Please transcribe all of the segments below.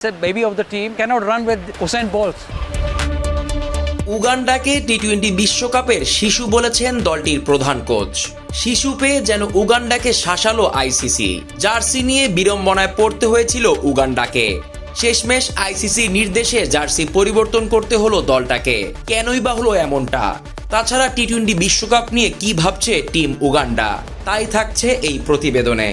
The baby of the team cannot run with Usain Bolt. উগান্ডাকে T twenty বিশ্বকাপের শিশু বলেছেন দলটির প্রধান কোচ। শিশু পেয়ে যেন উগান্ডাকে শাসালো আইসিসি জার্সি নিয়ে বিড়ম্বনায় পড়তে হয়েছিল উগান্ডাকে। শেষমেশ আইসিসি নির্দেশে জার্সি পরিবর্তন করতে হলো দলটাকে। কেনই বা হলো এমনটা? তাছাড়া টি টোয়েন্টি বিশ্বকাপ নিয়ে কি ভাবছে টিম উগান্ডা? তাই থাকছে এই প্রতিবেদনে।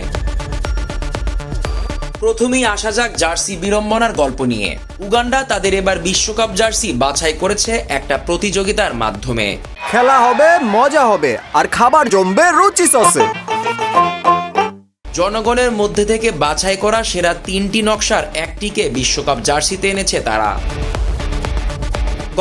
প্রথমেই আসা যাক জার্সি বিড়ম্বনার গল্প নিয়ে। উগান্ডা তাদের এবার বিশ্বকাপ জার্সি বাছাই করেছে একটা প্রতিযোগিতার মাধ্যমে। খেলা হবে মজা হবে আর খাবার জমবে রুচি সসে। জনগণের মধ্যে থেকে বাছাই করা সেরা তিনটি নকশার একটিকে বিশ্বকাপ জার্সিতে এনেছে তারা।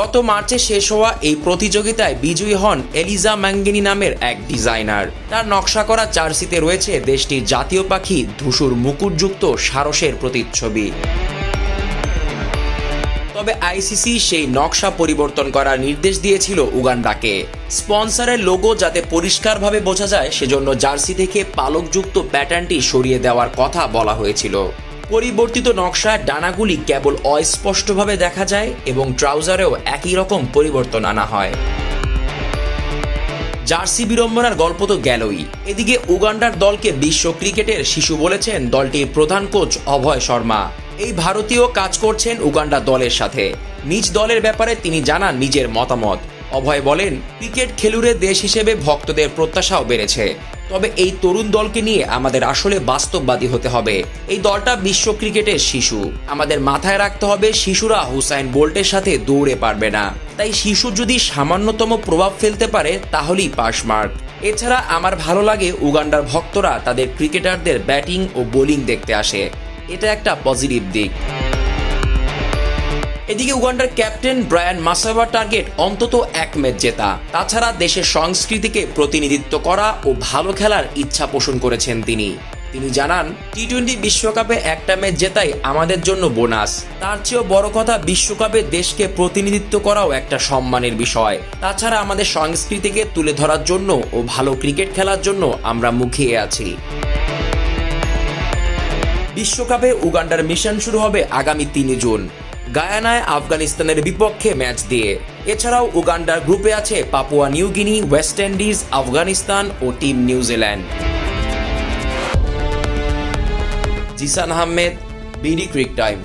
গত মার্চে শেষ হওয়া এই প্রতিযোগিতায় বিজয়ী হন এলিজা ম্যাঙ্গিনি নামের এক ডিজাইনার। তার নকশা করা জার্সিতে রয়েছে দেশটির জাতীয় পাখি ধূসুর মুকুটযুক্ত সারসের প্রতিচ্ছবি। তবে আইসিসি সেই নকশা পরিবর্তন করার নির্দেশ দিয়েছিল উগান্ডাকে। স্পন্সরের লোগো যাতে পরিষ্কারভাবে বোঝা যায়, সেজন্য জার্সি থেকে পালকযুক্ত প্যাটার্নটি সরিয়ে দেওয়ার কথা বলা হয়েছিল। পরিবর্তিত নকশায় ডানাগুলি কেবল অস্পষ্টভাবে দেখা যায় এবং ট্রাউজারেও একই রকম পরিবর্তন আনা হয়। জার্সি বিড়ম্বনার গল্প তো গেলই। এদিকে উগান্ডার দলকে বিশ্ব ক্রিকেটের শিশু বলেছেন দলটির প্রধান কোচ অভয় শর্মা। এই ভারতীয় কাজ করছেন উগান্ডা দলের সাথে। নিজ দলের ব্যাপারে তিনি জানান নিজের মতামত। অভয় বলেন, ক্রিকেট খেলুড়ে দেশ হিসেবে ভক্তদের প্রত্যাশাও বেড়েছে। তবে এই তরুণ দলকে নিয়ে আমাদের আসলে বাস্তববাদী হতে হবে। এই দলটা বিশ্ব ক্রিকেটের শিশু। আমাদের মাথায় রাখতে হবে, শিশুরা হুসাইন বোল্টের সাথে দৌড়ে পারবে না। তাই শিশু যদি সামান্যতম প্রভাব ফেলতে পারে, তাহলেই পাস মার্ক। এছাড়া আমার ভালো লাগে উগান্ডার ভক্তরা তাদের ক্রিকেটারদের ব্যাটিং ও বোলিং দেখতে আসে। এটা একটা পজিটিভ দিক। এদিকে উগান্ডার ক্যাপ্টেন ব্রায়ান মাসাবার টার্গেট অন্তত এক ম্যাচ জেতা। তাছাড়া দেশের সংস্কৃতিকে প্রতিনিধিত্ব করা ও ভালো খেলার ইচ্ছা পোষণ করেছেন তিনি। তিনি জানান টি টোয়েন্টি বিশ্বকাপে একটা ম্যাচ জেতাই আমাদের জন্য বোনাস। তার চেয়েও বড় কথা, বিশ্বকাপে দেশকে প্রতিনিধিত্ব করাও একটা সম্মানের বিষয়। তাছাড়া আমাদের সংস্কৃতিকে তুলে ধরার জন্য ও ভালো ক্রিকেট খেলার জন্য আমরা মুখিয়ে আছি। বিশ্বকাপে উগান্ডার মিশন শুরু হবে আগামী তিন জুন। গায়ানায় আফগানিস্তানের বিপক্ষে ম্যাচ দিয়ে। এছাড়াও উগান্ডার গ্রুপে আছে Papua New Guinea West Indies, Afghanistan ও team New Zealand Zeeshan Ahmed, BD cric time.